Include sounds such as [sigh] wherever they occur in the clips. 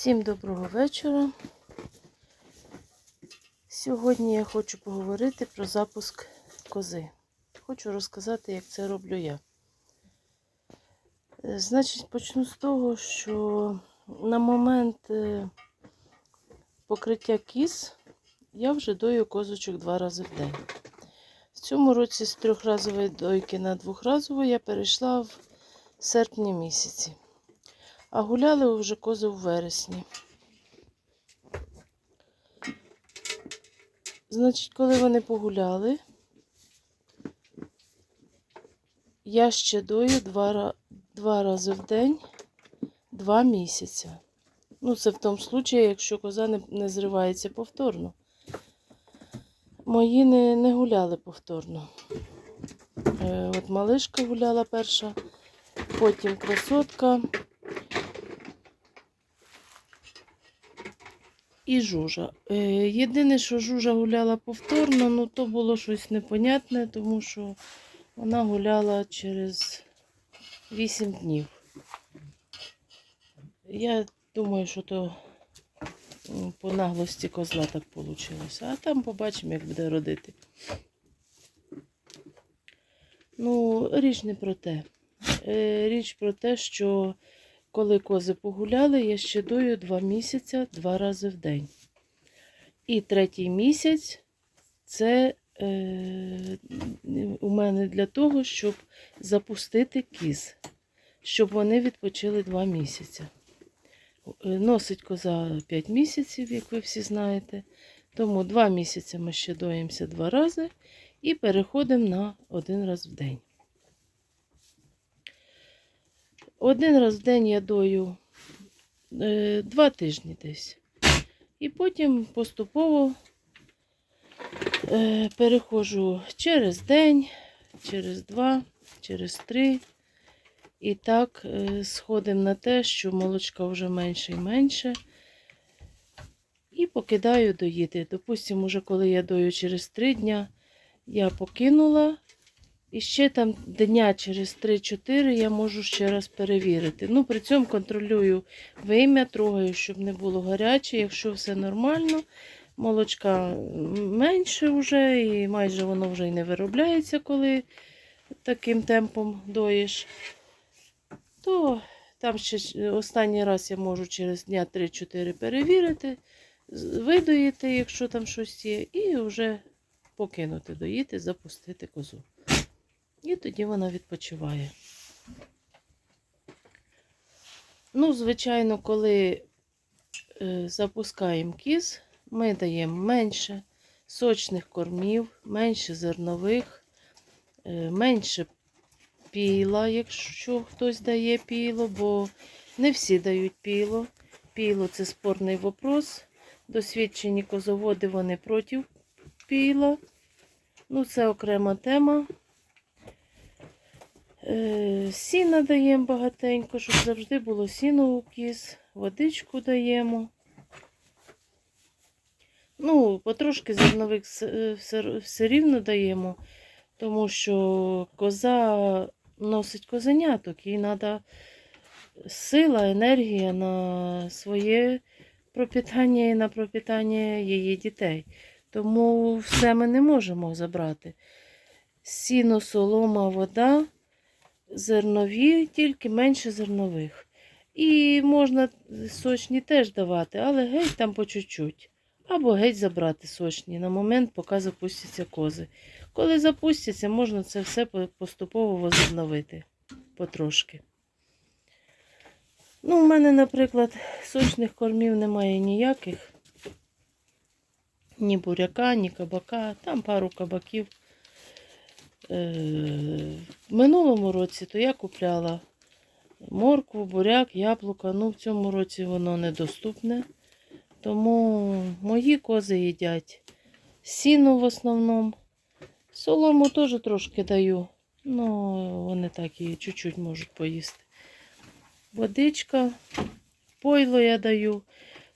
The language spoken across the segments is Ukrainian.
Всім доброго вечора. Сьогодні я хочу поговорити про запуск кози. Хочу розказати, як це роблю я. Е, Значить, почну з того, що на момент е, покриття кіз я вже дою козочок два рази в день. В цьому році з трьохразової дойки на двохразову я перейшла в серпні місяці. А гуляли вже кози в вересні. Значить, коли вони погуляли, я ще дою два, два рази в день, два місяці. Ну, це в тому случаї, якщо коза не, не зривається повторно. Мої не, не гуляли повторно. Е, от малишка гуляла перша, потім красотка. І жужа. Е, єдине, що жужа гуляла повторно, ну то було щось непонятне, тому що вона гуляла через 8 днів. Я думаю, що то по наглості козла так вийшло. А там побачимо, як буде родити. Ну, річ не про те. Е, Річ про те, що коли кози погуляли, я ще дою два місяці два рази в день. І третій місяць це е, у мене для того, щоб запустити кіз, щоб вони відпочили два місяці. Е, Носить коза 5 місяців, як ви всі знаєте. Тому два місяці ми ще доїмося два рази і переходимо на один раз в день. Один раз в день я дою е, два тижні десь. І потім поступово е, переходжу через день, через два, через три. І так е, сходимо на те, що молочка вже менше і менше. І покидаю доїти. Допустимо, уже коли я дою через три дня, я покинула. І ще там дня через 3-4 я можу ще раз перевірити. Ну, при цьому контролюю вим'я, трогаю, щоб не було гаряче. Якщо все нормально, молочка менше вже, і майже воно вже й не виробляється, коли таким темпом доїш, то там ще останній раз я можу через дня 3-4 перевірити, видоїти, якщо там щось є, і вже покинути доїти, запустити козу. І тоді вона відпочиває. Ну, звичайно, коли е, запускаємо кіз, ми даємо менше сочних кормів, менше зернових, е, менше піла, якщо хтось дає піло, бо не всі дають піло. Піло це спорний вопрос. Досвідчені козоводи вони проти піла. Ну, це окрема тема. Е, Сіна даємо багатенько, щоб завжди було сіно у кіз. Водичку даємо. Ну, потрошки зернових е, все, все рівно даємо, тому що коза носить козеняток, їй треба сила, енергія на своє пропитання і на пропитання її дітей. Тому все ми не можемо забрати. Сіно, солома, вода зернові, тільки менше зернових. І можна сочні теж давати, але геть там по чуть-чуть. Або геть забрати сочні на момент, поки запустяться кози. Коли запустяться, можна це все поступово возобновити потрошки. Ну, у мене, наприклад, сочних кормів немає ніяких. Ні буряка, ні кабака, там пару кабаків. Е, В минулому році то я купляла моркву, буряк, яблука. Ну, в цьому році воно недоступне. Тому мої кози їдять сіно в основному. Солому теж трошки даю. Ну, вони так і чуть-чуть можуть поїсти. Водичка, пойло я даю.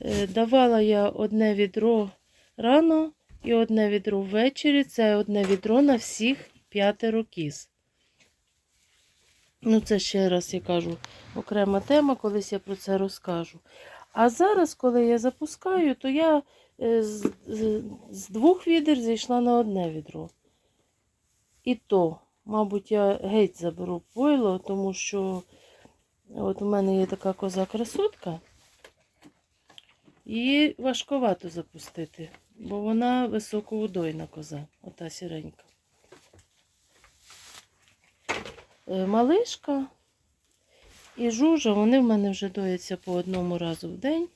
Е, Давала я одне відро рано і одне відро ввечері. Це одне відро на всіх п'ятеро кіз. Ну, це ще раз я кажу окрема тема, колись я про це розкажу. А зараз, коли я запускаю, то я е, з, з, з двох відер зійшла на одне відро. І то, мабуть, я геть заберу пойло, тому що от у мене є така коза красотка. Її важковато запустити, бо вона високоудойна коза, ота сіренька. Е, Малишка і жужа, вони в мене вже дояться по одному разу в день,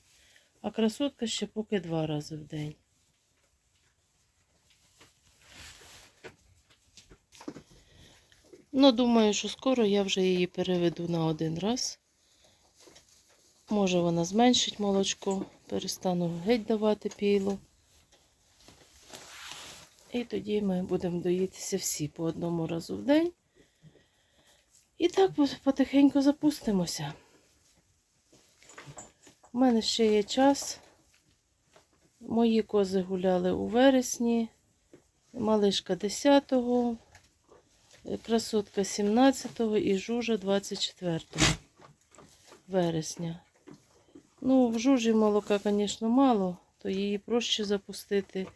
а красотка ще поки два рази в день. Ну, думаю, що скоро я вже її переведу на один раз. Може, вона зменшить молочко, перестану геть давати піло. І тоді ми будемо доїтися всі по одному разу в день. І так потихеньку запустимося. У мене ще є час. Мої кози гуляли у вересні, малишка 10-го, красотка 17-го і жужа 24 вересня. Ну, в жужі молока, звісно, мало, то її проще запустити.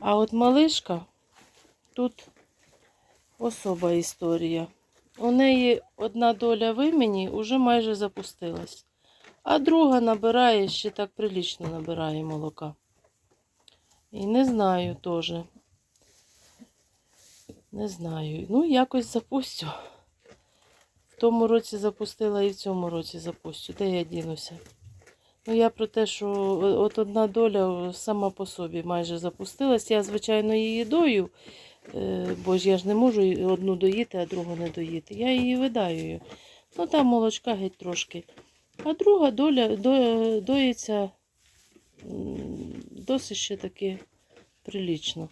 А от малишка тут особа історія. У неї одна доля вимені вже майже запустилась, а друга набирає ще так прилічно набирає молока. І не знаю теж. Не знаю. Ну, якось запустю. В тому році запустила і в цьому році запустю. Де я дінуся? Ну, я про те, що от одна доля сама по собі майже запустилась. Я, звичайно, її дою, е, бо ж я ж не можу одну доїти, а другу не доїти. Я її видаю. Ну, там молочка геть трошки. А друга доля до, доїться досить ще таки прилічно.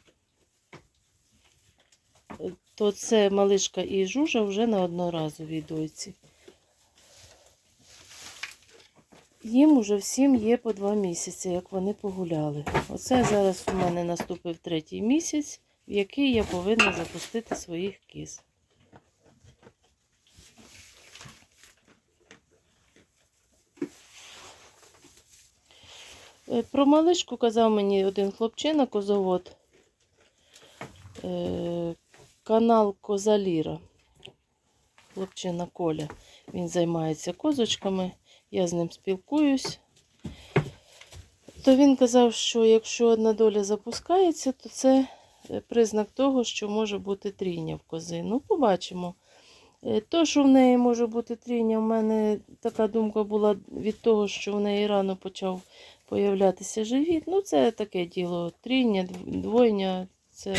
Е, То це малишка і жужа вже на одноразовій дойці. Їм уже всім є по два місяці, як вони погуляли. Оце зараз у мене наступив третій місяць, в який я повинна запустити своїх кіз. Е, Про малишку казав мені один хлопчина, козовод. Е, Канал Козаліра. Хлопчина Коля. Він займається козочками я з ним спілкуюсь, то він казав, що якщо одна доля запускається, то це признак того, що може бути трійня в кози. Ну, побачимо. Е, То, що в неї може бути трійня, в мене така думка була від того, що в неї рано почав появлятися живіт. Ну, це таке діло. Трійня, двойня, це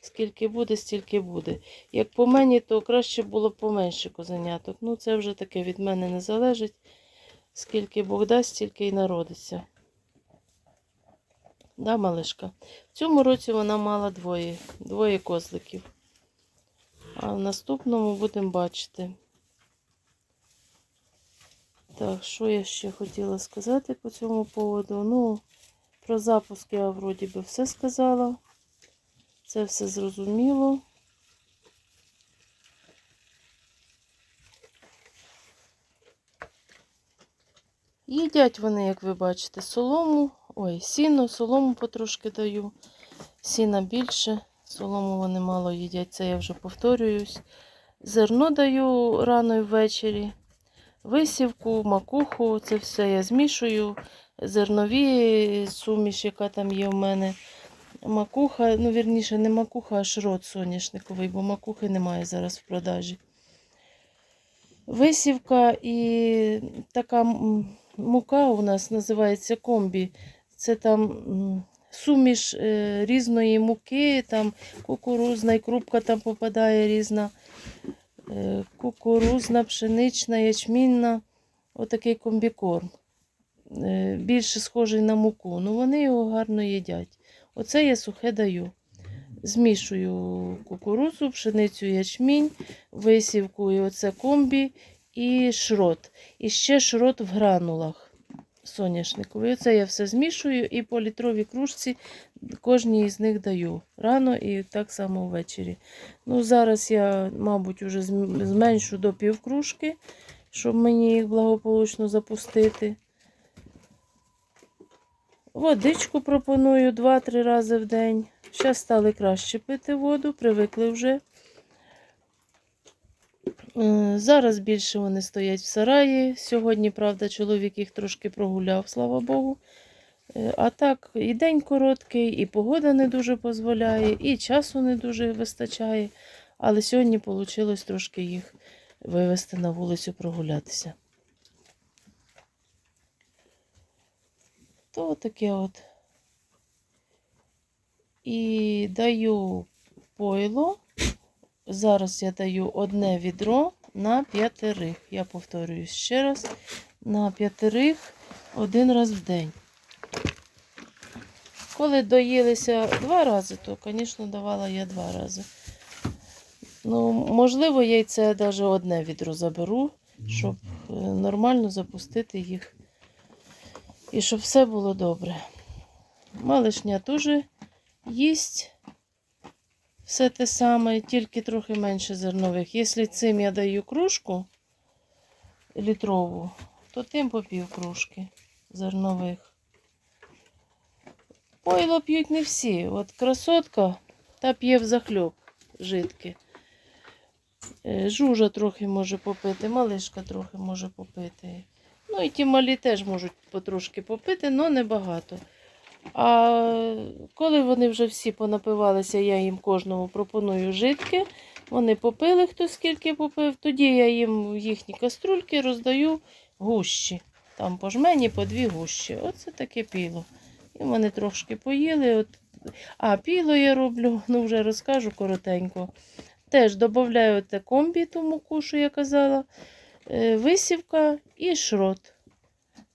скільки буде, стільки буде. Як по мені, то краще було б поменше козеняток. Ну, це вже таке від мене не залежить. Скільки Бог дасть, стільки й народиться. Да, малишка? В цьому році вона мала двоє, двоє козликів. А в наступному будемо бачити. Так, що я ще хотіла сказати по цьому поводу? Ну, про запуск я вроді би все сказала. Це все зрозуміло. Їдять вони, як ви бачите, солому, ой, сіно, солому потрошки даю. Сіна більше, солому вони мало їдять, це я вже повторююсь. Зерно даю рано і ввечері. Висівку, макуху, це все я змішую. Зернові суміш, яка там є в мене. Макуха, ну, вірніше, не макуха, а шрот соняшниковий, бо макухи немає зараз в продажі. Висівка і така мука у нас називається комбі. Це там суміш е, різної муки, там кукурузна і крупка там попадає різна. Е, кукурузна, пшенична, ячмінна. Отакий комбікорм. Е, більше схожий на муку. Ну вони його гарно їдять. Оце я сухе даю. Змішую кукурудзу, пшеницю, ячмінь, висівку і оце комбі і шрот. І ще шрот в гранулах соняшниковий. Оце я все змішую і по літровій кружці кожній із них даю рано і так само ввечері. Ну, Зараз я, мабуть, вже зменшу до півкружки, щоб мені їх благополучно запустити. Водичку пропоную 2-3 рази в день. Зараз стали краще пити воду, привикли вже. Е, Зараз більше вони стоять в сараї. Сьогодні, правда, чоловік їх трошки прогуляв, слава Богу. Е, А так, і день короткий, і погода не дуже дозволяє, і часу не дуже вистачає. Але сьогодні вийшло трошки їх вивезти на вулицю прогулятися. То таке от. І даю пойло. Зараз я даю одне відро на п'ятерих. Я повторюю ще раз. На п'ятерих один раз в день. Коли доїлися два рази, то, звісно, давала я два рази. Ну, можливо, яйце навіть одне відро заберу, щоб е, нормально запустити їх. І щоб все було добре. Малишня теж їсть все те саме, тільки трохи менше зернових. Якщо цим я даю кружку літрову, то тим по пів кружки зернових. Пойло п'ють не всі. От красотка та п'є взахльоб жидке. Е, Жужа трохи може попити, малишка трохи може попити. Ну і ті малі теж можуть потрошки попити, але небагато. А коли вони вже всі понапивалися, я їм кожному пропоную жидке. Вони попили, хто скільки попив. Тоді я їм в їхні каструльки роздаю гущі. Там по жмені по дві гущі. Оце таке піло. І вони трошки поїли. От. А піло я роблю, [laughs] ну вже розкажу коротенько. Теж додаю комбі, ту муку, що я казала, е, висівка і шрот.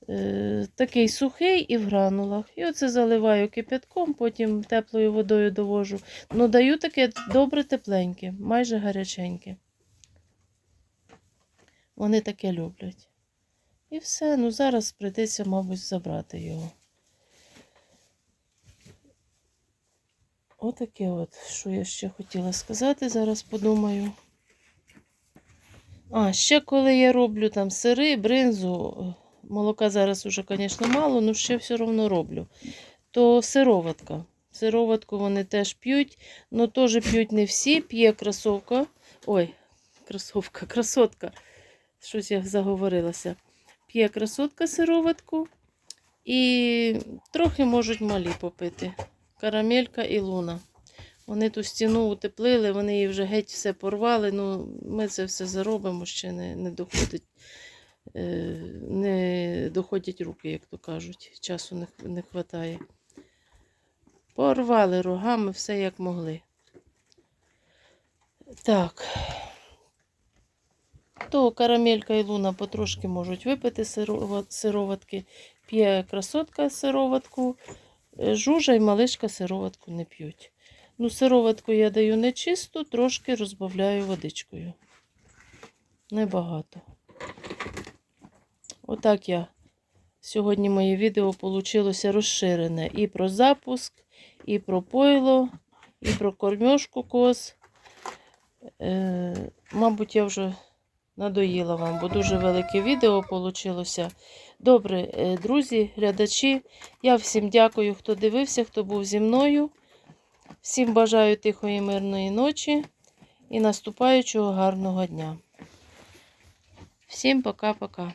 Е, Такий сухий і в гранулах. І оце заливаю кипятком, потім теплою водою довожу. Ну, даю таке добре тепленьке, майже гаряченьке. Вони таке люблять. І все, ну зараз прийдеться, мабуть, забрати його. Отаке от, що я ще хотіла сказати, зараз подумаю. А, ще коли я роблю там сири, бринзу, молока зараз уже, звісно, мало, але ще все одно роблю. То сироватка. Сироватку вони теж п'ють, але теж п'ють не всі, п'є красовка. Ой, красовка, [laughs] красотка. Щось я заговорилася. П'є красотка сироватку і трохи можуть малі попити. Карамелька і луна. Вони ту стіну утеплили, вони її вже геть все порвали. Ну, ми це все заробимо, ще не, не доходить. Е, Не доходять руки, як то кажуть. Часу не, не вистачає. Порвали рогами все як могли. Так. То карамелька і луна потрошки можуть випити сироватки. П'є красотка сироватку. Е, Жужа і малишка сироватку не п'ють. Ну, сироватку я даю не чисту, трошки розбавляю водичкою. Небагато. Отак я. Сьогодні моє відео вийшло розширене і про запуск, і про пойло, і про кормьошку коз. Е, мабуть, я вже надоїла вам, бо дуже велике відео вийшло. Добре, е, друзі, глядачі, я всім дякую, хто дивився, хто був зі мною. Всім бажаю тихої мирної ночі і наступаючого гарного дня. Всім пока-пока.